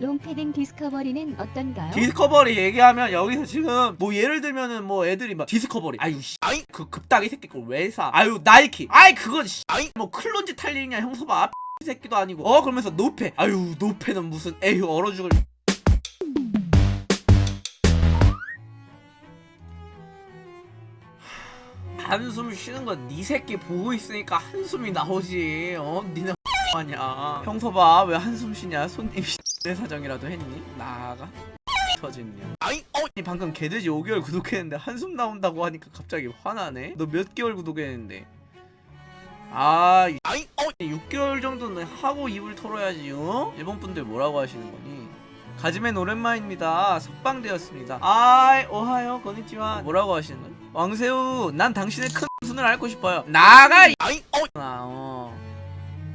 롱패딩 디스커버리는 어떤가요? 디스커버리 얘기하면 여기서 지금 뭐 예를 들면은 뭐 애들이 막 디스커버리. 아유 씨. 아이 그 급다기 새끼 걸왜 사? 아유 나이키. 아이 그건 씨. 아이 뭐 클론지 탈리냐 형서봐. 이 새끼도 아니고. 어 그러면서 노페. 아유 노페는 무슨 에휴 얼어 죽을. 한숨 쉬는 건네 새끼 보고 있으니까 한숨이 나오지. 어 니네 아니야 형서봐. 왜 한숨 쉬냐 손님 내 사정이라도 했니? 나가? 터진냐? 아이 어! 방금 개돼지 5개월 구독했는데 한숨 나온다고 하니까 갑자기 화나네? 너 몇 개월 구독했는데? 아 이- 아이 어! 6개월 정도는 하고 입을 털어야지 어? 일본 분들 뭐라고 하시는 거니? 가지맨 오랜만입니다. 석방되었습니다. 아이 오하요. 건니치와. 뭐라고 하시는 거니 왕새우 난 당신의 큰 손을 앓고 싶어요. 나가 이- 아이 어! 아, 어.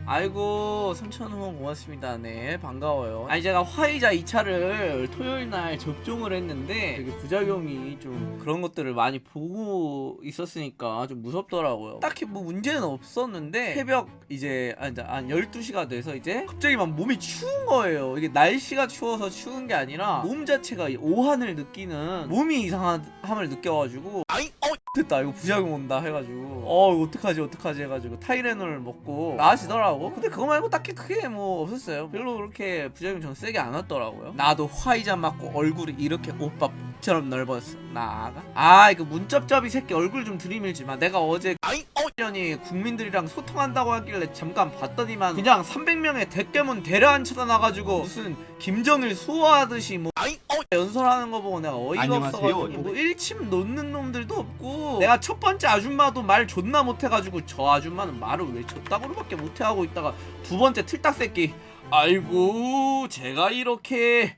아이고 3,000원 고맙습니다. 네 반가워요. 아니 제가 화이자 2차를 토요일 날 접종을 했는데 되게 부작용이 좀 그런 것들을 많이 보고 있었으니까 좀 무섭더라고요. 딱히 뭐 문제는 없었는데 새벽 이제 아, 이제 한 12시가 돼서 이제 갑자기 막 몸이 추운 거예요. 이게 날씨가 추워서 추운 게 아니라 몸 자체가 이 오한을 느끼는 몸이 이상함을 느껴가지고 아이 어 됐다. 이거 부작용 온다 해가지고 어 이거 어떡하지 어떡하지 해가지고 타이레놀 먹고 나아지더라고 근데 그거 말고 딱히 크게 뭐 없었어요. 별로 그렇게 부작용 전 세게 안 왔더라고요. 나도 화이자 맞고 얼굴이 이렇게 오빠처럼 넓었어. 나가? 아 이거 문쩝쩝이 새끼 얼굴 좀 들이밀지 마. 내가 어제 아이 어년이 국민들이랑 소통한다고 하길래 잠깐 봤더니만 그냥 300명의 대깨문 대려 앉혀놔가지고 무슨 김정일 수호하듯이 뭐 아이 어 연설하는 거 보고 내가 어이가 안녕하세요. 없어가지고 뭐 일침 놓는 놈들도 없고 내가 첫 번째 아줌마도 말 존나 못해가지고 저 아줌마는 말을 왜 저따구로밖에 못해하고 있다가 두 번째 틀딱 새끼 아이고 제가 이렇게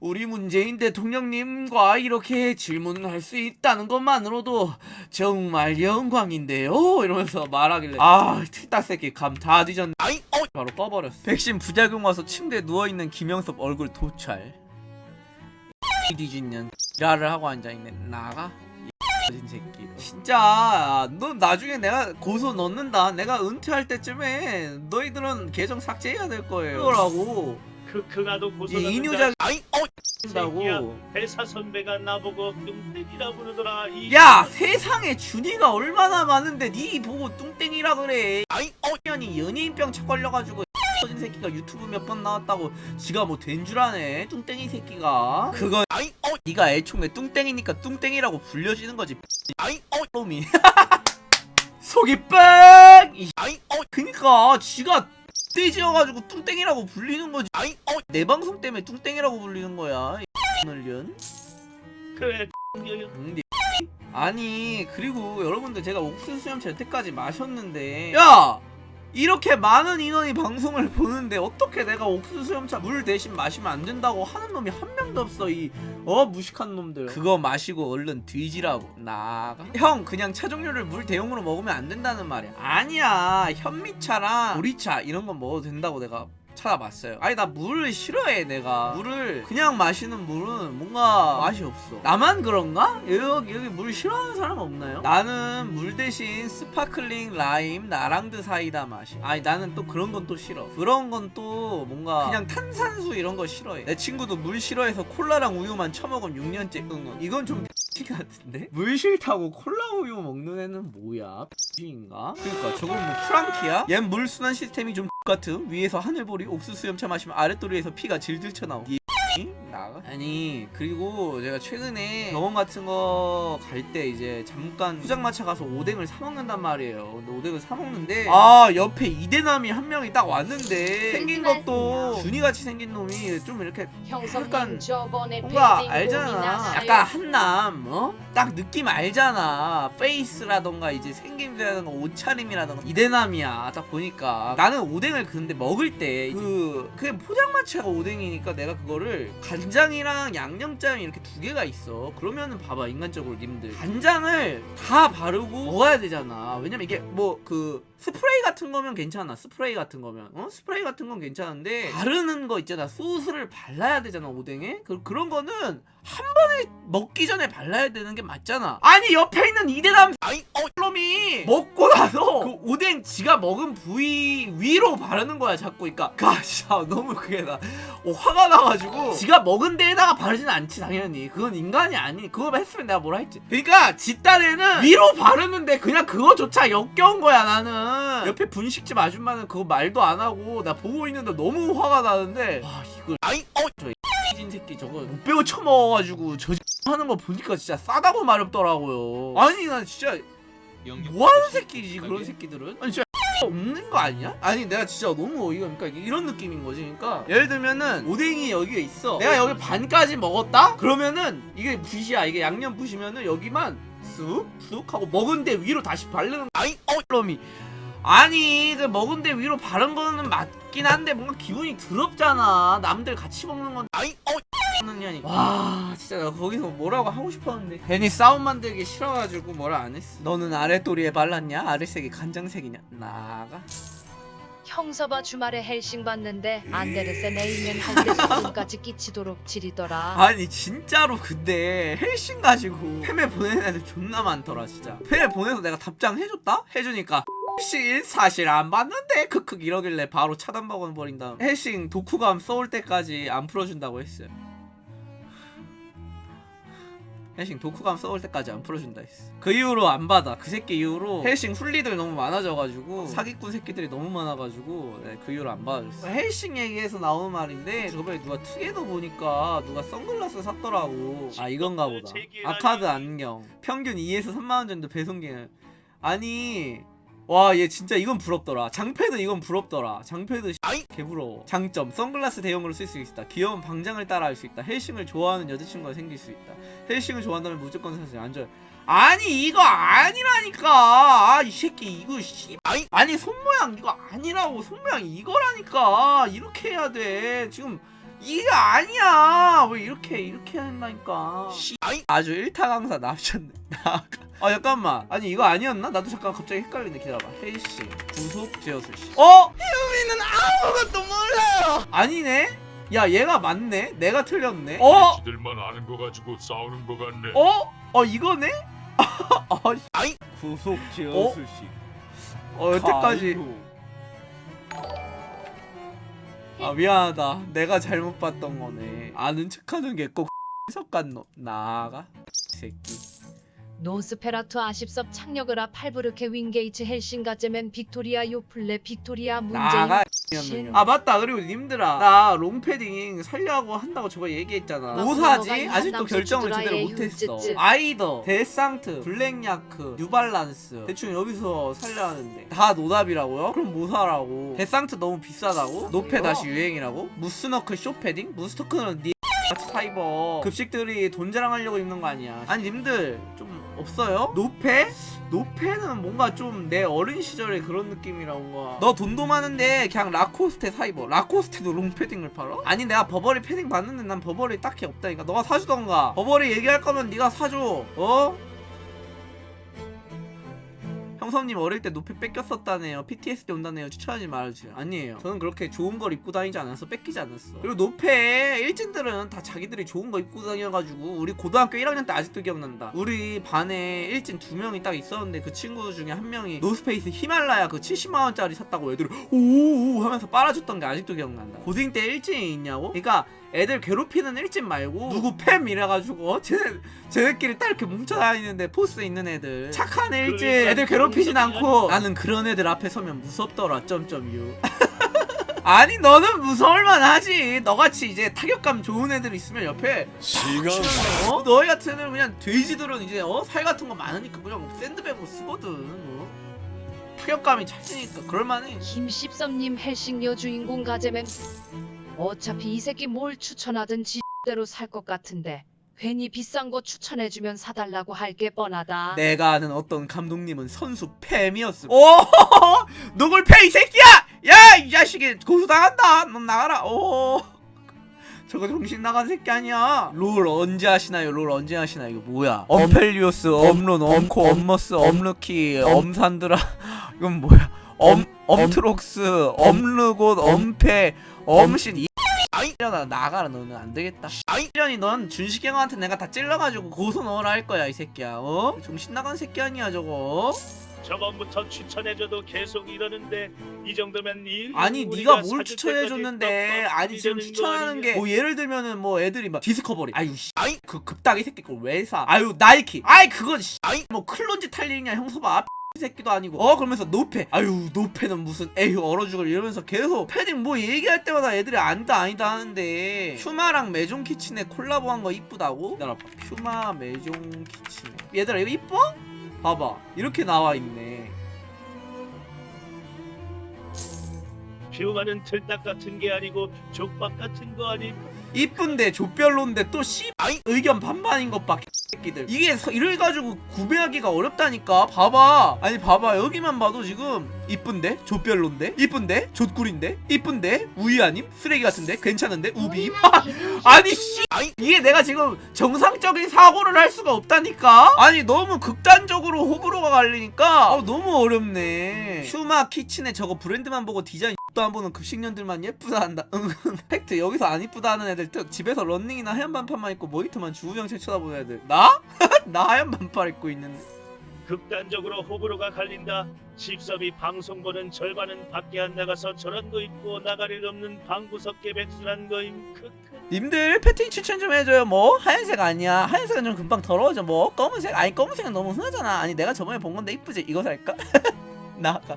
우리 문재인 대통령님과 이렇게 질문을 할 수 있다는 것만으로도 정말 영광인데요? 이러면서 말하길래 아 틀딱 새끼 감 다 뒤졌네. 아이 어 바로 꺼버렸어. 백신 부작용 와서 침대에 누워있는 김영섭 얼굴 도찰. 이 뒤진년 지랄을 하고 앉아있네. 나가? 진 새끼. 진짜 너 나중에 내가 고소 넣는다. 내가 은퇴할 때쯤에 너희들은 계정 삭제해야 될 거예요. 그거라고. 크크나도 고소 이 인유자 아이 어 새끼야. 다고. 회사 선배가 나보고 뚱땡이라 부르더라 이 야 세상에 준이가 얼마나 많은데 니 보고 뚱땡이라 그래. 아이 어 년이 연예인병 착 걸려가지고 터진 새끼가 유튜브 몇 번 나왔다고 지가 뭐 된 줄 아네 뚱땡이 새끼가. 그건 아이 어. 니가 애초에 뚱땡이니까 뚱땡이라고 불려지는 거지. 아이 어. 놈이. 속이 뻥 이- 아이 어. 그니까 지가 떼지어가지고 뚱땡이라고 불리는 거지. 아이 어내 방송 때문에 뚱땡이라고 불리는 거야 늘련 그래. 아니 그리고 여러분들 제가 옥수수 수염차 여태까지 마셨는데. 야 이렇게 많은 인원이 방송을 보는데 어떻게 내가 옥수수 수염차 물 대신 마시면 안 된다고 하는 놈이 한 명도 없어 이 어 무식한 놈들. 그거 마시고 얼른 뒤지라고. 나가. 형 그냥 차 종류를 물 대용으로 먹으면 안 된다는 말이야. 아니야. 현미차랑 보리차 이런 건 먹어도 된다고 내가 찾아봤어요. 아니 나 물을 싫어해 내가 물을 그냥 마시는 물은 뭔가 맛이 없어. 나만 그런가? 여기 여기 물 싫어하는 사람 없나요? 나는 물 대신 스파클링 라임 나랑드 사이다 마시. 아니 나는 또 그런 건 또 싫어. 그런 건 또 뭔가 그냥 탄산수 이런 거 싫어해. 내 친구도 물 싫어해서 콜라랑 우유만 처먹은 6년째 응원. 이건 좀 X 같은데? 물 싫다고 콜라 우유 먹는 애는 뭐야? X인가? 그러니까 저건 뭐 프랑키야? 얜 물 순환 시스템이 좀 같음 위에서 하늘보리 옥수수 염차 마시면 아랫도리에서 피가 질질 쳐나오 이 나가? 아니 그리고 제가 최근에 병원 같은 거 갈 때 이제 잠깐 포장마차 가서 오뎅을 사 먹는단 말이에요 근데 오뎅을 사 먹는데 아 옆에 이대남이 한 명이 딱 왔는데 생긴 것도 준이 같이 생긴 놈이 좀 이렇게 약간 저번에 뭔가 빌딩 알잖아. 약간 한남, 어? 딱 느낌 알잖아. 페이스라던가 이제 생김새라던가 옷차림이라던가 이대남이야. 딱 보니까 나는 오뎅을 근데 먹을 때 그 그게 포장마차가 오뎅이니까 내가 그거를 간장이랑 양념장이 이렇게 두 개가 있어. 그러면은 봐봐 인간적으로 님들 간장을 다 바르고 먹어야 되잖아. 왜냐면 이게 뭐 그 스프레이 같은 거면 괜찮아. 스프레이 같은 거면 어 스프레이 같은 건 괜찮은데 바르는 거 있잖아. 소스를 발라야 되잖아 오뎅에. 그 그런 거는 한 번에 먹기 전에 발라야 되는 게 맞잖아. 아니 옆에 있는 이대남 놈이 먹고 나서 그 오뎅 지가 먹은 부위 위로 바르는 거야 자꾸. 그러니까 가 진짜 너무 그게 나 어, 화가 나 가지고 지가 먹은 데에다가 바르진 않지 당연히. 그건 인간이 아니. 그거 했으면 내가 뭐라 했지. 그러니까 집단에는 위로 바르는데 그냥 그거조차 역겨운 거야 나는. 옆에 분식집 아줌마는 그거 말도 안 하고 나 보고 있는데 너무 화가 나는데 와 이걸 저진 새끼 저거 못 배워 처먹어가지고 저 하는 거 보니까 진짜 싸다고 마렵더라고요. 아니 난 진짜 뭐 하는 새끼지 그런 새끼들은? 아니 진짜 없는 거 아니야? 아니 내가 진짜 너무 어이가 그러니까 이런 느낌인 거지. 그러니까 예를 들면은 오뎅이 여기에 있어. 내가 여기 반까지 먹었다? 그러면은 이게 붓이야. 이게 양념 붓이면은 여기만 쑥쑥 하고 먹은 데 위로 다시 바르는 아이 어놈이 아니 그 먹은 데 위로 바른 거는 맞긴 한데 뭔가 기분이 더럽잖아. 남들 같이 먹는 건데 아이 어는 년이. 와 진짜 나 거기서 뭐라고 하고 싶었는데. 괜히 싸움 만들기 싫어가지고 뭐라 안 했어. 너는 아랫도리에 발랐냐? 아랫색이 간장색이냐? 나가. 형서봐 주말에 헬싱 봤는데 안데르센 에이면 할때 소금까지 끼치도록 지리더라. 아니 진짜로 근데 헬싱 가지고 팸에 보내는 애들 존나 많더라 진짜. 팸에 보내서 내가 답장 해줬다? 해주니까 헬싱 사실 안 봤는데 크크 이러길래 바로 차단 박원 버린 다음 헬싱 독후감 써올 때까지 안 풀어준다고 했어요. 헬싱 독후감 써올 때까지 안 풀어준다 했어. 그 이후로 안 받아. 그 새끼 이후로 헬싱 훈리들 너무 많아져가지고 사기꾼 새끼들이 너무 많아가지고 네, 그 이후로 안 받아줬어. 헬싱 얘기에서 나오는 말인데 저번에 누가 투게더 보니까 누가 선글라스 샀더라고. 아 이건가 보다. 아카드 안경. 평균 2에서 3만원 정도 배송기는. 아니 와 얘 진짜 이건 부럽더라. 장패드 이건 부럽더라. 장패드 개부러워. 장점 선글라스 대용으로 쓸 수 있다. 귀여운 방장을 따라 할 수 있다. 헬싱을 좋아하는 여자친구가 생길 수 있다. 헬싱을 좋아한다면 무조건 사세요. 안좋아 아니 이거 아니라니까. 아 이 새끼 이거 씨. 아니 손모양 이거 아니라고. 손모양 이거라니까. 이렇게 해야 돼. 지금 이게 아니야 왜 이렇게 이렇게 한다니까 씨 아주 일타 강사 나가 아 잠깐만 아니 이거 아니었나? 나도 잠깐 갑자기 헷갈리네 기다려봐 헬씨 구속 제어술 씨 어? 혜민은 아무것도 몰라요 아니네? 야 얘가 맞네 내가 틀렸네 어? 지들만 아는 거 가지고 싸우는 거 같네. 어? 어 이거네? 아, 씨. 구속 제어술 씨. 어 여태까지 아 미안하다. 내가 잘못 봤던 거네. 아는 척하는 게꼭 석간 나가? 새끼 노스페라투 아십섭 착력을아 팔브르케 윙게이츠 헬싱 가제멘 빅토리아 요플레 빅토리아 나가 신. 아 맞다 그리고 님들아 나 롱패딩 살려고 한다고 저번에 얘기했잖아 아, 뭐 사지? 아직도 결정을 제대로 못했어. 아이더, 데상트, 블랙야크, 뉴발란스 대충 여기서 살려 하는데 다 노답이라고요? 그럼 뭐 사라고 데상트 너무 비싸다고? 노페 다시 유행이라고? 무스너클 쇼패딩? 무스터크는 니 사입어 급식들이 돈 자랑하려고 입는 거 아니야 아니 님들 좀 없어요? 노페? 노페는 뭔가 좀 내 어린 시절의 그런 느낌이라 뭔가 너 돈도 많은데 그냥 라코스테 사 입어 라코스테도 롱패딩을 팔아? 아니 내가 버버리 패딩 봤는데 난 버버리 딱히 없다니까 너가 사주던가 버버리 얘기할 거면 네가 사줘 어? 형섭님 어릴 때 노페 뺏겼었다네요. PTSD 온다네요. 추천하지 말아주세요. 아니에요. 저는 그렇게 좋은 걸 입고 다니지 않아서 뺏기지 않았어. 그리고 노페 일진들은 다 자기들이 좋은 거 입고 다녀가지고 우리 고등학교 1학년 때 아직도 기억난다. 우리 반에 일진 두 명이 딱 있었는데 그 친구 중에 한 명이 노스페이스 히말라야 그 70만 원짜리 샀다고 애들이 오오오 하면서 빨아줬던 게 아직도 기억난다. 고딩 때 일진이 있냐고? 그러니까 애들 괴롭히는 일진 말고 누구 팸 이래가지고 쟤네 쟤네끼리 딱 이렇게 뭉쳐다니는데 포스 있는 애들. 착한 일진 그러니까. 애들 괴롭히진 않고 나는 그런 애들 앞에 서면 무섭더라 점점유. 아니 너는 무서울만 하지. 너같이 이제 타격감 좋은 애들 있으면 옆에 시간. 어? 너희 같은 애들은 그냥 돼지들은 이제 어? 살 같은 거 많으니까 그냥 샌드백으로 쓰거든 어? 타격감이 찰지니까 그럴만해. 김십섭님 헬싱여 주인공 가제멘 어차피 이 새끼 뭘 추천하든 지대로 살 것 같은데 괜히 비싼 거 추천해주면 사달라고 할 게 뻔하다. 내가 아는 어떤 감독님은 선수 팸이었음. 오, 누굴 패 이 새끼야? 야, 이 자식이 고소 당한다. 넌 나가라. 오, 저거 정신 나간 새끼 아니야. 롤 언제 하시나요? 롤 언제 하시나요? 이거 뭐야? 엄펠리오스, 엄론, 엄코, 엄머스, 엄르키, 엄산드라. 이건 뭐야? 엄, 엄트록스, 엄르곳, 엄페, 엄신. 이 이년아 나가라. 너는 안 되겠다. 이년이 넌 준식이 형한테 내가 다 찔러가지고 고소 넣으라 할 거야 이 새끼야 어? 정신 나간 새끼 아니야 저거? 저번부터 추천해줘도 계속 이러는데 이 정도면 이 아니 우리가 네가 뭘 사줄 추천해줬는데? 때까지 아니 지금 추천하는? 게 뭐 예를 들면은 뭐 애들이 막 디스커버리. 아유 씨. 아이 그 급다기 새끼 걸왜 사? 아유 나이키. 아이 그건 씨. 아이 뭐 클론지 탈 일이냐 형서봐. 이 새끼도 아니고. 어 그러면서 노페. 아유 노페는 무슨 에휴 얼어 죽을 이러면서 계속 패딩 뭐 얘기할 때마다 애들이 아니다 아니다 하는데. 퓨마랑 메종 키친에 콜라보한 거 이쁘다고? 기다려봐. 퓨마 메종 키친. 얘들아 이거 이뻐? 봐봐. 이렇게 나와 있네. 퓨마는 틀딱 같은 게 아니고 족박 같은 거 아니? 이쁜데 족별로인데 또 씨 의견 반반인 것봐 새끼들. 이게 서- 이래 가지고 구매하기가 어렵다니까? 봐봐. 아니 봐봐. 여기만 봐도 지금 이쁜데? 족별로인데? 이쁜데? 족꿀인데? 이쁜데? 우이 아님? 쓰레기 같은데? 괜찮은데? 우비 아니 씨. 이게 내가 지금 정상적인 사고를 할 수가 없다니까? 아니 너무 극단적으로 호불호가 갈리니까? 아, 너무 어렵네. 퓨마 키친에 저거 브랜드만 보고 디자인 도안 보는 급식년들만 예쁘다 한다. 응. 팩트 여기서 안 이쁘다 하는 애들 특 집에서 런닝이나 하얀 반팔만 입고 모니터만 주구장창 쳐다보는 애들. 나? 나 하얀 반팔 입고 있는데 극단적으로 호불호가 갈린다. 집섭이 방송 보는 절반은 밖에 안 나가서 저런 거 입고 나가릴 없는 방구석 개백수란 거임. 크크. 님들 패팅 추천 좀 해줘요. 뭐? 하얀색 아니야. 하얀색은 좀 금방 더러워져. 뭐? 검은색? 아니 검은색은 너무 흔하잖아. 아니 내가 저번에 본 건데 이쁘지? 이거 살까? 나 아까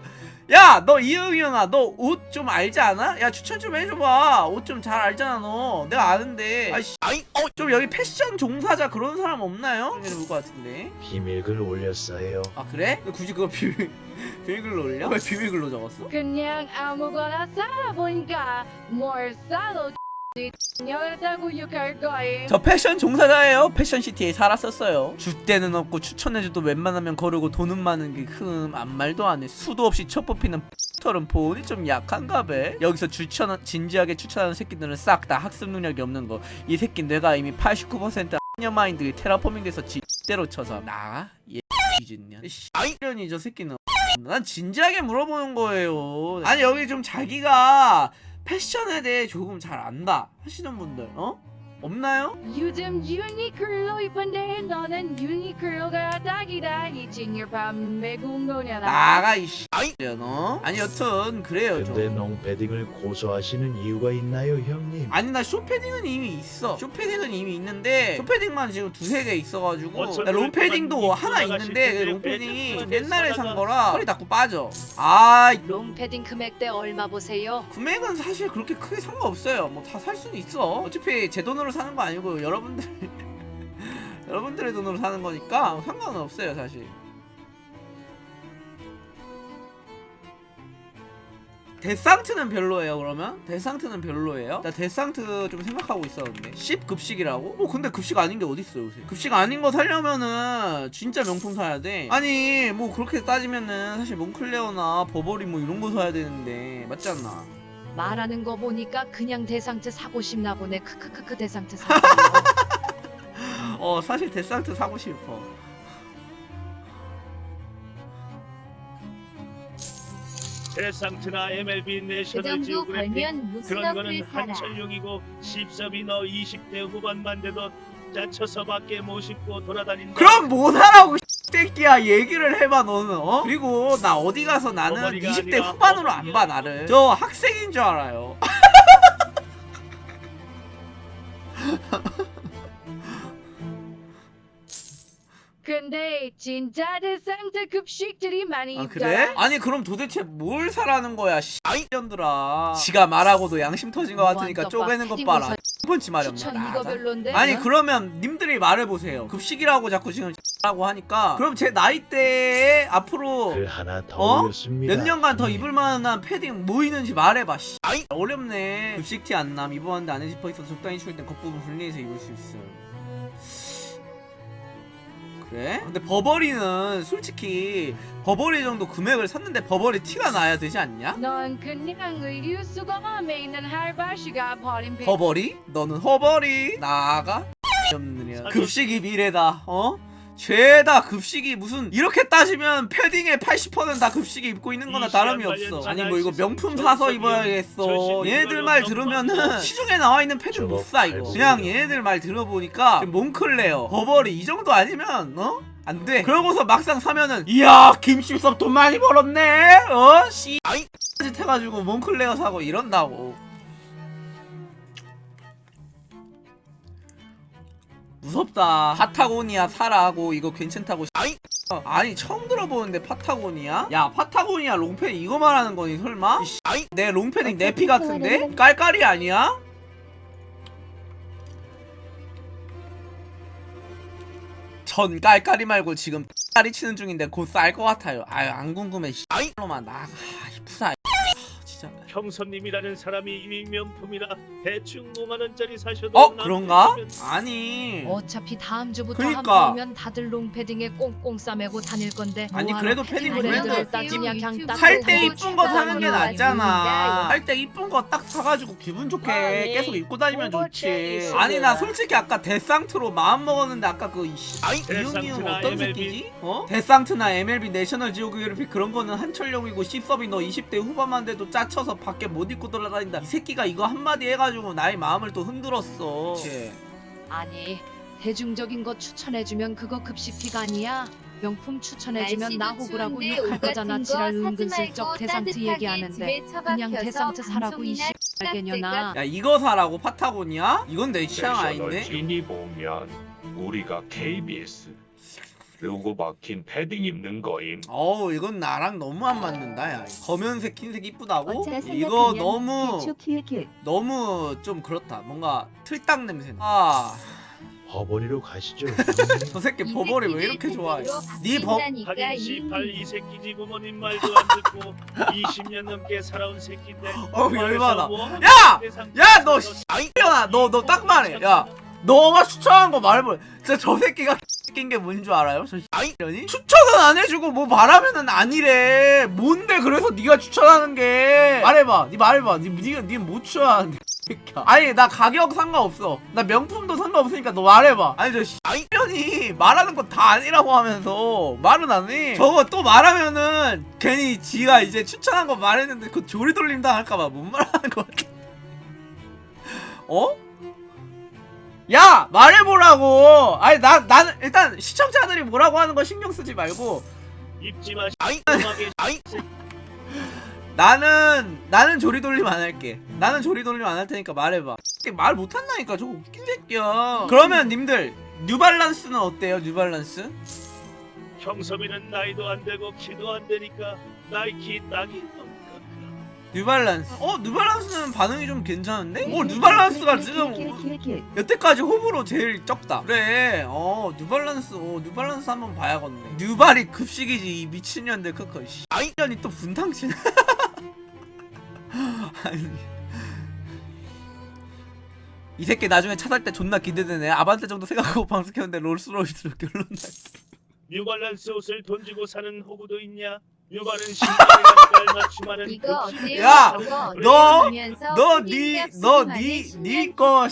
야너 이응이형아 너 옷 좀 알지 않아? 야 추천 좀 해줘봐 옷 좀 잘 알잖아 너 내가 아는데 아이씨 아이 어 좀 여기 패션 종사자 그런 사람 없나요? 이런 것 같은데 비밀글 올렸어요. 아 그래? 너 굳이 그거 비밀 비밀글로 올려? 왜 비밀글로 적었어? 그냥 아무거나 살아보니까 뭘 싸도. 저 패션 종사자예요. 패션시티에 살았었어요. 줏대는 없고 추천해줘도 웬만하면 거르고 돈은 많은 게흠 아무 말도 안 해. 수도 없이 첫 뽑히는 털은 보온이 좀 약한가 배. 여기서 추천 진지하게 추천하는 새끼들은 싹 다 학습 능력이 없는 거. 이 새끼 내가 이미 89%년 마인드 테라포밍 돼서 지대로 쳐서 나 얘. 뒤졌냐? 아이련이 저 새끼는 난 진지하게 물어보는 거예요. 아니 여기 좀 자기가 패션에 대해 조금 잘 안다 하시는 분들 어? 없나요? 요즘 유니클로 이쁜데 너는 유니클로가 딱이다. 이진your 판매 공로냐나. 나가 이씨 너 아니 여튼 그래요 근데 좀 농패딩을 고소하시는 이유가 있나요, 형님? 아니 나 쇼패딩은 이미 있어 쇼패딩은 이미 있는데 쇼패딩만 지금 두세 개 있어가지고 나수 롱패딩도 하나 있는데 그 롱패딩이 옛날에 산 거라 허리 닫고 빠져 아 롱패딩 금액대 얼마 보세요? 금액은 사실 그렇게 크게 상관없어요. 뭐 다 살 수는 있어. 어차피 제 돈으로 사는 거 아니고 여러분들 여러분들의 돈으로 사는 거니까 상관은 없어요, 사실. 데상트는 별로예요 그러면? 데상트는 별로예요? 나 데상트 좀 생각하고 있었는데 10 급식이라고? 어 근데 급식 아닌 게 어딨어 요새 급식 아닌 거 사려면은 진짜 명품 사야 돼 아니 뭐 그렇게 따지면은 사실 몽클레어나 버버리 뭐 이런 거 사야 되는데 맞지 않나? 말하는 거 보니까 그냥 대상트 사고 싶나 보네. 크크크크 대상트 사. 어 사실 데상트 사고 싶어 대상트나 MLB 그 내셔널 정도 지오그래픽 벌면 무슨 그런 거는 어플 사라. 한철용이고 십섭이 너 20대 후반만 돼도 짜쳐서 밖에 못 씹고 돌아다닌다. 그럼 뭐 사라고 새끼야 얘기를 해봐 너는 어? 그리고 나 어디 가서 나는 어머니가 20대 아니라 후반으로 안 봐. 나를 저 학생인 줄 알아요 근데 진짜 대상트 급식들이 많이 아 있더라. 그래? 아니 그럼 도대체 뭘 사라는 거야 씨년들아 지가 말하고도 양심 터진 거 같으니까 완전 쪼개는 것빡 봐라 튀고서 번치 말이 없네 추천 이거. 별론데. 아니 그러면 님들이 말해보세요 급식이라고 자꾸 지금 라고 하니까 그럼 제 나이대에 앞으로 글 하나 더 어? 올렸습니다. 몇 년간 더 형님. 입을 만한 패딩 뭐 있는지 말해봐 씨. 어렵네 급식 티 안 남 입어봤는데 안에 지퍼 있어서 적당히 추울 땐 겉부분 분리해서 입을 수 있어 그래? 근데 버버리는 솔직히 버버리 정도 금액을 샀는데 버버리 티가 나야 되지 않냐? 넌 그냥 의류 수거함에 있는 할바시가 버린 비. 버버리? 너는 허버리 나가? 없느냐 급식이 미래다 어? 죄다 급식이 무슨 이렇게 따지면 패딩의 80%는 다 급식이 입고 있는 거나 다름이 없어 아니 뭐 이거 명품 사서 입어야겠어 얘네들 말 들으면은 시중에 나와 있는 패딩 못 사 이거 그냥 얘네들 말 들어보니까 몽클레어 버버리 이 정도 아니면 어? 안 돼. 그러고서 막상 사면은 이야 김실섭 돈 많이 벌었네. 어? 씨. 아이 짓 해가지고 몽클레어 사고 이런다고. 무섭다. 파타고니아 사라고 이거 괜찮다고. 아이 어, 아니 처음 들어보는데 파타고니아? 야 파타고니아 롱패딩 이거 말하는 거니 설마? 이 씨, 아이 내 롱패딩 내피 같은데? 깔깔이 아니야? 전 깔깔이 말고 지금 깔이 치는 중인데 곧 쌀 것 같아요. 아유 안 궁금해. 씨. 아이 놈아 나가. 아, 푸사. 아. 형선님이라는 사람이 이미 명품이라 대충 5만 원짜리 사셔도 어 그런가? 아니. 어차피 다음 주부터 그러니까. 한번 오면 다들 롱패딩에 꽁꽁 싸매고 다닐 건데 아니, 뭐하러 그래도 패딩 패딩 브랜드를 그래도 따지냐 그냥 딱 살 때 이쁜 거 사는 게 낫잖아. 살 때 이쁜 거 딱 사가지고 기분 좋게 계속 입고 다니면 좋지. 아니 나 솔직히 아까 데상트로 마음 먹었는데 아까 그 이씨 이응 이응 데상트나 어떤 MLB? 새끼지? 어? 데상트나 MLB 내셔널 지오그래픽 그런 거는 한철용이고 씹섭이 너 20대 후반만 돼도 짜쳐서 밖에 못 입고 돌아다닌다. 이 새끼가 이거 한마디 해가지고 나의 마음을 또 흔들었어. 아니 대중적인 거 추천해주면 그거 급식비가 아니야 명품 추천해주면 나 호구라고 욕할 거잖아 지랄 은근슬쩍 데상트 얘기하는데 그냥 데상트 사라고 이씨 알겠냐나 야 이거 사라고 파타고니아? 이건 내 취향 아닌데? 진이 보면 우리가 KBS 로고 박힌 패딩 입는 거임. 어우 이건 나랑 너무 안 맞는다 야 검은색 흰색 이쁘다고? 어차 이거 생각하면 너무. 너무 좀 그렇다 뭔가 틀딱 냄새 아저 버버리로 가시죠. 형님. 새끼 버버리 왜 이렇게 좋아해 니 버... 하긴 씨팔 이 새끼 지 부모님 말도 안 듣고 20년 넘게 살아온 새끼인데 어우, 열받아. 뭐 야! 야, 너 씨, 아이년아 너너 딱 말해 야 너가 추천한 거 말해봐 진짜 저 새끼가 낀게뭔 줄 알아요? 저 아이년이? 추천은 안 해주고 뭐 말하면은 아니래. 뭔데 그래서 네가 추천하는 게? 말해봐. 니 말해봐. 추천하는데 새끼야. 아니 나 가격 상관없어. 나 명품도 상관없으니까 너 말해봐. 아니 저 아이년이 말하는 거다 아니라고 하면서 말은 안해. 저거 또 말하면은 괜히 지가 이제 추천한 거 말했는데 그 조리돌림 당할까봐 못 말하는 거 같아. 어? 야 말해보라고. 아니 나 나는 일단 시청자들이 뭐라고 하는 거 신경 쓰지 말고. 입지 마시 아이 아이. 나는 나는 조리 돌림 안 할게. 나는 조리 돌림 안 할 테니까 말해봐. 말 못한다니까 저거 웃긴 새끼야. 그러면 님들 뉴발란스는 어때요 뉴발란스? 형섭이는 나이도 안 되고 키도 안 되니까 나이키 딱이 없다. 뉴발란스 어 뉴발란스는 반응이 좀 괜찮은데? 어 뉴발란스가 지금 키읔키읔키읔. 여태까지 호불호 제일 적다. 그래, 어, 뉴발란스, 어, 뉴발란스 한번 봐야겠네. 뉴발이 급식이지, 이 미친년들, 크크. 씨. 아이년이 또 분탕치네. 아니. 이 새끼 나중에 차 살 때 존나 기대되네. 아반떼 정도 생각하고 방송 켰는데 롤스로이스로 결론 날. 뉴발란스 옷을 돈 주고 사는 호구도 있냐? 뉴발은 신발이랑 맞춤하는 이거 어때요? 야, 저거 너, 올려주면서 너, 니, 값 너, 수만에 니, 거,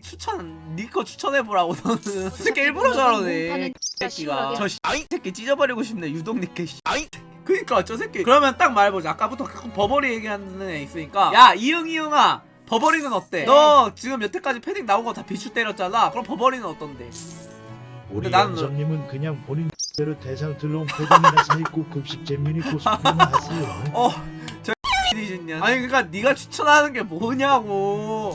추천, 니 거 추천해 보라고, 너는. 새끼 일부러 저러네. 새끼가. 저 새끼 찢어버리고 싶네 유독 니께 씨. 아이 그니까 저 새끼 그러면 딱 말해보자 아까부터 버버리 얘기하는 애 있으니까 야 이응 이응아 버버리는 어때? 너 지금 여태까지 패딩 나온 거 다 비추 때렸잖아 그럼 버버리는 어떤데? 우리 나는- 영섭님은 그냥 본인 대로 대상 들러온 패딩이나 사 입고 급식 재민이 코스프레나 하세요. 어저 이진년 아니 그니까 네가 추천하는 게 뭐냐고.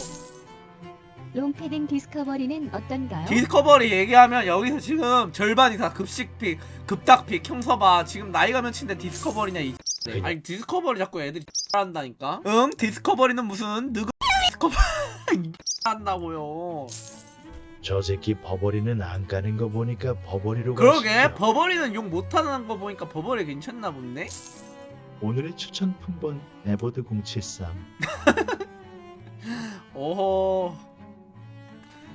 롱패딩 디스커버리는 어떤가요? 디스커버리 얘기하면 여기서 지금 절반이 다 급식픽 급닭픽 형서봐. 지금 나이가 몇인데 디스커버리냐 이 그냥 아니 디스커버리 자꾸 애들이 한다니까? 응? 디스커버리는 무슨 누구 디스커버리 한다고요 저 새끼 버버리는 안 까는 거 보니까 버버리로 그러게 가시죠. 버버리는 욕 못하는 거 보니까 버버리 괜찮나 본데 오늘의 추천 품번 에버드 073. 오호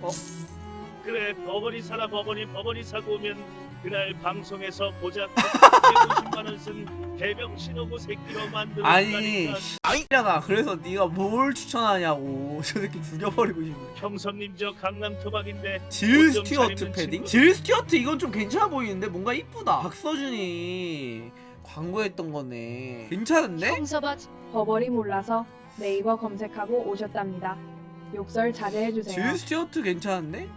그래 버버리 사라 버버리 버버리 사고 오면 그날 방송에서 보자 150만 원쓴 대병 신호구 새끼로 만들어 아니 아니잖아 그래서 네가 뭘 추천하냐고 저 새끼 죽여버리고 싶네 형선님 저 강남 토박인데 질 옷좀 스튜어트 차리는 패딩? 친구. 질 스튜어트 이건 좀 괜찮아 보이는데 뭔가 이쁘다 박서준이 광고했던 거네 괜찮은데? 형서봐 버버리 몰라서 네이버 검색하고 오셨답니다. 욕설 자제해주세요. 질 스튜어트 괜찮은데?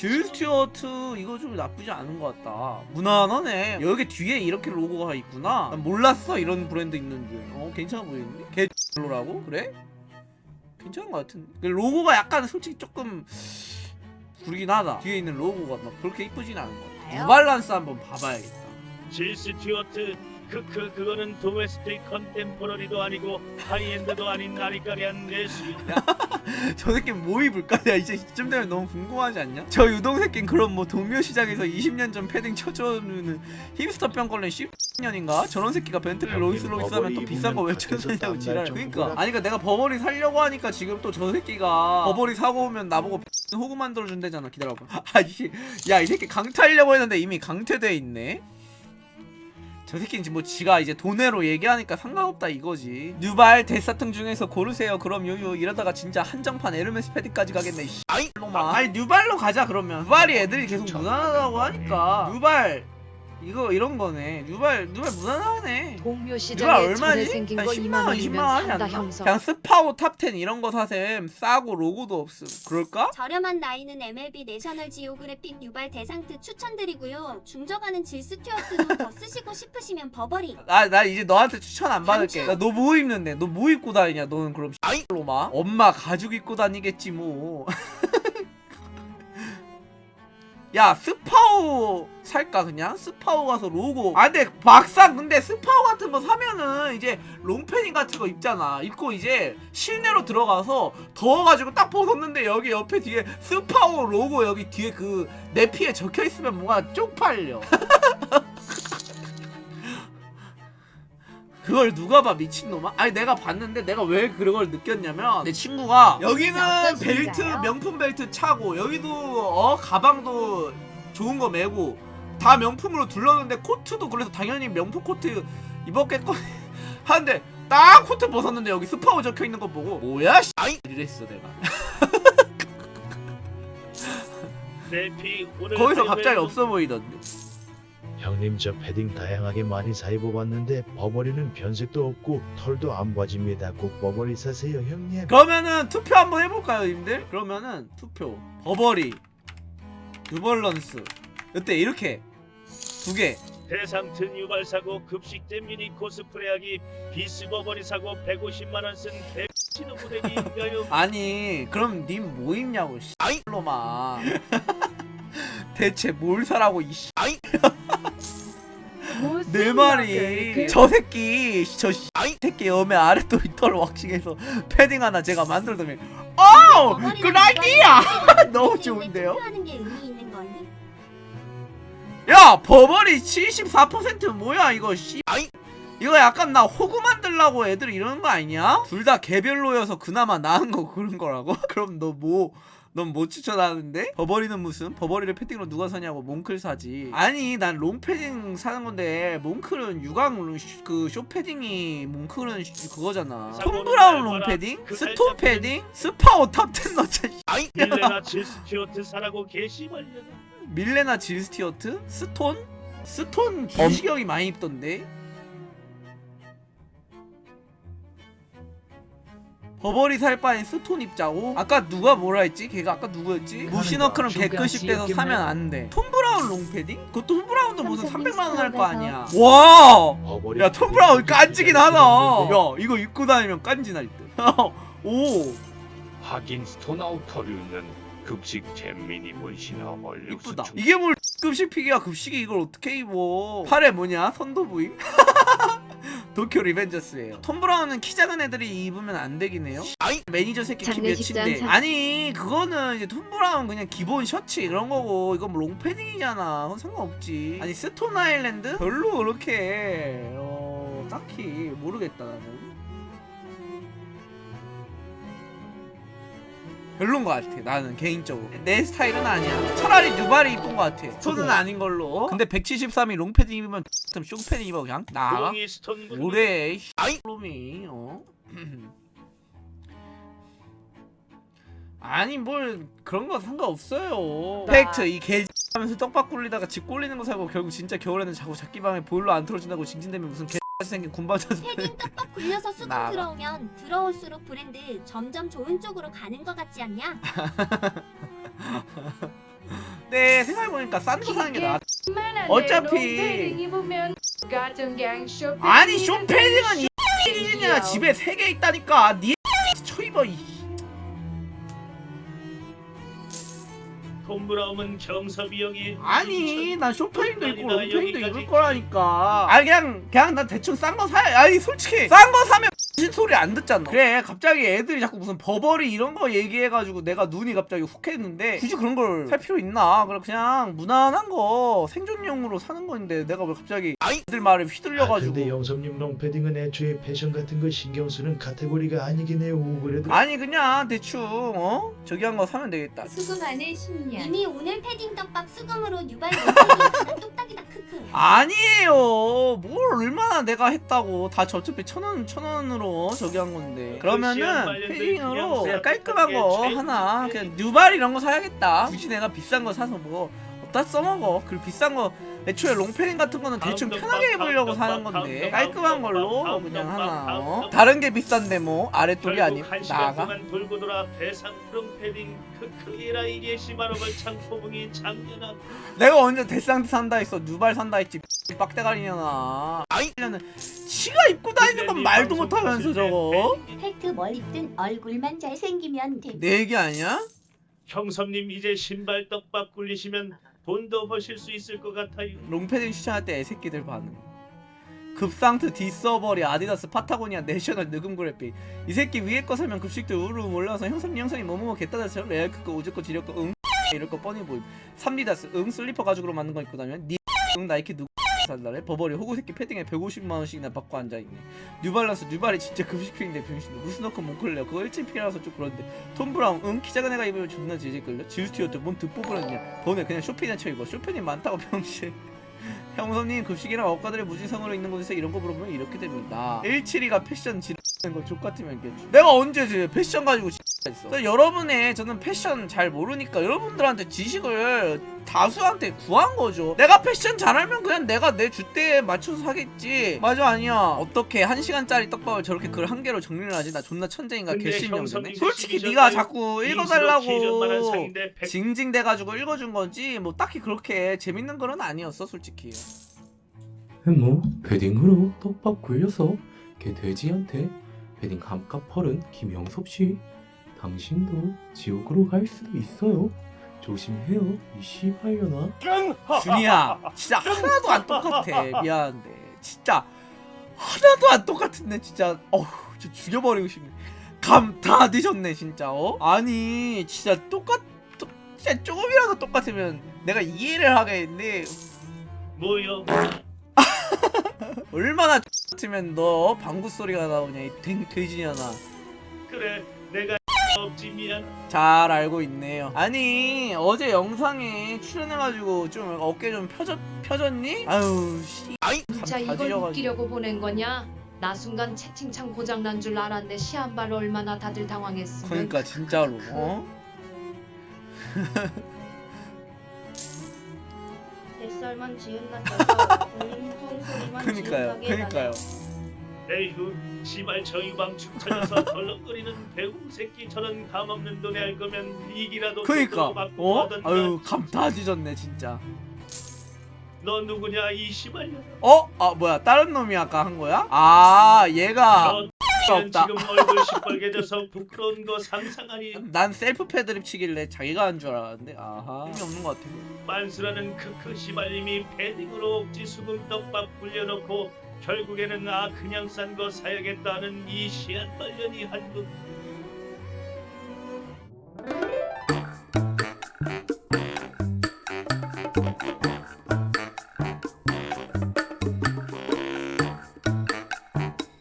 질 스튜어트 이거 좀 나쁘지 않은 것 같다. 무난하네. 여기 뒤에 이렇게 로고가 있구나. 난 몰랐어 이런 브랜드 있는 줄 어 괜찮아 보이는데? 개 별로라고? 그래? 괜찮은 것 같은데 그 로고가 약간 솔직히 조금 구리긴 하다. 뒤에 있는 로고가 막 그렇게 이쁘진 않은 것 같아. 뉴발란스 한번 봐봐야겠다. 질 스튜어트 크크 그거는 도메스틱 컨템포러리도 아니고 하이엔드도 아닌 아리까리한 내수 저 새끼 뭐 입을까? 야 이제 이쯤 되면 너무 궁금하지 않냐? 저 유동 새끼는 그럼 뭐 동묘 시장에서 20년 전 패딩 쳐주는 힙스터 병걸레 10년인가? 저런 새끼가 벤틀리 형님, 로이스 로이스 하면 또 버버리 비싼 거 왜 쳐주냐고 지랄 그러니까 정도라. 아니 그러니까 내가 버버리 살려고 하니까 지금 또 저 새끼가 버버리 사고 오면 나보고 호구 만들어준대잖아 기다려봐 아이씨 야이 새끼 강퇴하려고 했는데 이미 강퇴돼 있네 저 새끼는 지금 뭐 지가 이제 돈으로 얘기하니까 상관없다 이거지. 뉴발 대사통 중에서 고르세요. 그럼 요요 이러다가 진짜 한정판 에르메스 패딩까지 가겠네 씨. 아이 놈아. 아니 뉴발로 가자 그러면. 뉴발이 애들이 계속 무난하다고 하니까. 뉴발 이거 이런 거네 뉴발 뉴발 무난하네 동묘 뉴발 시장에 얼마지? 생긴 한거 10만 2만 원, 원이면 20만 원이 산다 안 나? 그냥 스파오 탑10 이런 거 사셈 싸고 로고도 없음 그럴까? 저렴한 나이는 MLB 내셔널 지오그래픽 유발 대상트 추천드리고요. 중저가는 질 스튜어트도 더 쓰시고 싶으시면 버버리. 아, 나 이제 너한테 추천 안 받을게. 나 너 뭐 입는데? 너 뭐 입고 다니냐? 너는 그럼 아이 로마? 엄마 가죽 입고 다니겠지 뭐. 야 스파오 살까 그냥? 스파오 가서 로고. 아 근데 막상 근데 스파오 같은 거 사면은 이제 롱패딩 같은 거 입잖아. 입고 이제 실내로 들어가서 더워가지고 딱 벗었는데 여기 옆에 뒤에 스파오 로고 여기 뒤에 그 내피에 적혀있으면 뭔가 쪽팔려 그걸 누가 봐 미친놈아? 아니 내가 봤는데 내가 왜 그걸 느꼈냐면 내 친구가 여기는 벨트 명품 벨트 차고 여기도 어 가방도 좋은 거 메고 다 명품으로 둘렀는데 코트도 그래서 당연히 명품 코트 입었겠거 하는데 딱 코트 벗었는데 여기 스파오 적혀 있는 거 보고 뭐야 씨? 아이 이랬어 내가. 오늘 거기서 갑자기 없어 보이던데 형님 저 패딩 다양하게 많이 사 입어봤는데 버버리는 변색도 없고 털도 안 빠집니다. 꼭 버버리 사세요 형님. 그러면은 투표 한번 해볼까요, 님들? 그러면은 투표 버버리, 뉴벌런스 이때 이렇게 두 개. 대상트 유발 사고 급식제 미니 코스프레하기 비스 버버리 사고 150만 원쓴 대병 신호구 대기인가요? 아니 그럼 님 뭐 입냐고 씨. 아이로마. 대체 뭘 사라고 이 씨. 내 말이 저 새끼 저 씨. 아이 새끼 여매 아랫도리 털 왁싱해서 패딩 하나 제가 만들더니 어! 그 아이디야! 너무 좋은데요? 투표하는 게 의미 있는 거니? 야 버버리 74% 뭐야 이거 씨 아이 이거 약간 나 호구 만들라고 애들 이러는 거 아니냐? 둘 다 개별로여서 그나마 나은 거 그런 거라고? 그럼 너 뭐 넌뭐 추천하는데? 버버리는 무슨? 버버리를 패딩으로 누가 사냐고 몽클 사지 아니 난 롱패딩 사는 건데 몽클은 유광 슈- 그 쇼패딩이 몽클은 슈- 그거잖아 톰 브라운 롱패딩? 스톤 패딩? 스파오 탑10 넣자 씨. 아이 밀레나 질 스튜어트 사라고 개시발려나 밀레나 질스티어트? 스톤? 스톤 형이 많이 입던데? 버버리 살 바엔 스톤 입자고? 아까 누가 뭐라 했지? 걔가 아까 누구였지? 무시너크는 개급식 돼서 사면 안돼 톰 브라운 롱패딩? 그것도 톰 브라운도 무슨 300만원 할 거 아니야 와! 버버리 야톰 브라운 깐지긴 하다 야 이거 입고 다니면 깐지 날 듯 오! 하긴 스톤 아우터류는 급식 잼미니 문신화 원료 이쁘다 이게 뭘 급식 피기야 급식이 이걸 어떻게 입어 팔에 뭐냐 선도 부임? 도쿄 리벤저스예요. 톰 브라운은 키 작은 애들이 입으면 안 되긴 해요. 아이! 매니저 새끼 키 장례식장 몇인데 사- 아니 그거는 이제 톰 브라운 그냥 기본 셔츠 이런 거고 이건 뭐 롱패딩이잖아. 그건 상관없지. 아니 스톤 아일랜드? 별로 그렇게 어 딱히 모르겠다 나는 별론 것 같아 나는 개인적으로. 내 스타일은 아니야. 차라리 뉴발이 이쁜 것 같아. 손은 아닌 걸로. 근데 173이 롱패딩 입으면 좀 쇼패딩 입어 그냥? 나가 뭐래 아이! 놈이 어? 아니 뭘 그런 거 상관없어요. 팩트 이개 하면서 떡밥 굴리다가 집 꼴리는 거 사고 결국 진짜 겨울에는 자꾸 자기방에 보일러 안 틀어준다고 징징대면 무슨 개 생긴 군밤자도 패딩 떡밥 굴려서 나가. 들어오면 들어올수록 브랜드 점점 좋은 쪽으로 가는 것 같지 않냐? 네 생각해보니까 싼 거 사는 게 나아. 어차피- 아니 쇼패딩은 이 X이냐 집에 세 개 있다니까. 니 쳐입어 이 톰 브라움은 경섭이 형이 아니 난 쇼패딩도 입고 아니다, 롱패딩도 여기까지. 입을 거라니까 아 그냥 그냥 난 대충 싼 거사 아니 솔직히 싼 거 사면 무슨 소리 안 듣잖아 그래 갑자기 애들이 자꾸 무슨 버버리 이런 거 얘기해가지고 내가 눈이 갑자기 훅 했는데 굳이 그런 걸 살 필요 있나 그래 그냥 무난한 거 생존용으로 사는 건데 내가 왜 갑자기 아이들 말에 아, 휘둘려가지고 근데 영섭님 롱패딩은 애초에 패션 같은 거 신경 쓰는 카테고리가 아니긴 해요. 그래도 아니 그냥 대충 어 저기 한 거 사면 되겠다 수금 안에 10년. 이미 오늘 패딩 떡밥 수금으로 유발 못하기 뚝딱이다 크크. 아니에요. 뭘 얼마나 내가 했다고 다 어차피 천 원, 천 원으로 저기 한 건데. 그러면은 패딩으로 그냥 깔끔한 거 하나 그냥 뉴발 이런 거 사야겠다. 굳이 내가 비싼 거 사서 뭐 어디다 써먹어. 그리고 비싼 거 애초에 롱패딩 같은 거는 대충 편하게 입으려고 사는 건데 깔끔한 걸로 그냥 하나. 어? 다른 게 비싼데 뭐 아랫돌이 아니 결국 한 시간 나가. 동안 돌고 돌아 대상 프롬 패딩 크크이라 이게 시마로벌 창포붕이 작년아 내가 언제 데상트 산다 했어 뉴발 산다 했지 빡대가리냐나 아이는 지가 입고 다니는 건 말도 못하면서 저거 팩트 뭘 입든 얼굴만 잘생기면 돼. 내 얘기 아니야? 형섭님 이제 신발 떡밥 굴리시면 돈도 버실 수 있을 것 같아요. 롱패딩 추천할 때 애새끼들 반응. 급상트 디서버리 아디다스 파타고니아 내셔널 느금 그래픽. 이 새끼 위에 거 사면 급식도 우르르 올라서 형섭님 형섭님 뭐뭐뭐 개따다처럼 레알 크거 오즈거 지렸거 응 이럴 거 뻔히 보임. 삼디다스 응 슬리퍼 가죽으로 만든 거 입고 다니면 니응 나이키 누구 살달래 버버리 호구 새끼 패딩에 150만 원씩이나 받고 앉아 있네. 뉴발란스 뉴발이 진짜 급식핑인데 병신 무스너커 몽클레어. 그거 1층피라서 좀 그런데. 톰 브라운 응? 키 작은 애가 입으면 존나 지질걸요? 지우스티어트 뭔 듣보부러냐 너네 그냥 쇼핑이나 쳐 입어. 쇼핑이 많다고 병신 형섭님 급식이랑 업가들의 무지성으로 있는 곳에서 이런 거 물어보면 이렇게 됩니다. 172가 패션 지르는 거 족같으면 겠지 내가 언제 이제 패션 가지고 했어? 그래서 여러분의 저는 패션 잘 모르니까 여러분들한테 지식을 다수한테 구한 거죠. 내가 패션 잘 알면 그냥 내가 내 주대에 맞춰서 사겠지. 맞아 아니야. 어떻게 한 시간짜리 떡밥을 저렇게 글 한 개로 정리를 하지? 나 존나 천재인가 되네. 솔직히? 네가 자꾸 읽어달라고 징징대가지고 읽어준 거지? 뭐 딱히 그렇게 재밌는 글은 아니었어 솔직히. 뭐? 패딩으로 떡밥 굴려서 걔 돼지한테 패딩 감값 펄은 김영섭 씨. 당신도 지옥으로 갈 수도 있어요 조심해요 이 씨발려나. 준이야 진짜 하나도 안 똑같아. 미안한데. 진짜 하나도 안 똑같은데 진짜. 어휴 진짜 죽여버리고 싶네. 감 다 드셨네 진짜 어? 아니 진짜 똑같 똑- 진짜 조금이라도 똑같으면 내가 이해를 하겠는데 뭐요? 얼마나 같으면 너 방구 소리가 나오냐 이 돼- 돼지냐나. 그래 내가 없지 잘 알고 있네요. 아니 어제 영상에 출연해가지고 좀 어깨 좀 펴졌 펴졌니? 아유 씨. 아이 진짜 감 이걸 다지려가지고. 웃기려고 보낸 거냐? 나 순간 채팅창 고장 난 줄 알았네 시한발 얼마나 다들 당황했으면 그러니까 진짜로. 어? 뱃살만 지은 낮춰서 웅tung 소리만 그니까요. 지읒하게 그니까요. 에이구 시발 저유방 축 찾아서 덜렁거리는 배우 새끼 저런 감없는 돈에 할 거면 이기라도 그니까. 어? 아유 감다 지졌네 진짜. 너 누구냐 이 시발 년 어? 아 뭐야 다른 놈이 아까 한 거야? 아 얘가 너 없다. 지금 얼굴 시뻘개져서 부끄러운 거 상상하니 난 셀프 패드립 치길래 자기가 한 줄 알았는데 아하 힘이 없는 것 같아. 빤스라는 크크 시발님이 패딩으로 옥지 수금 떡밥 굴려놓고 결국에는 아 그냥 싼 거 사야겠다는 이 시한 말년이 한국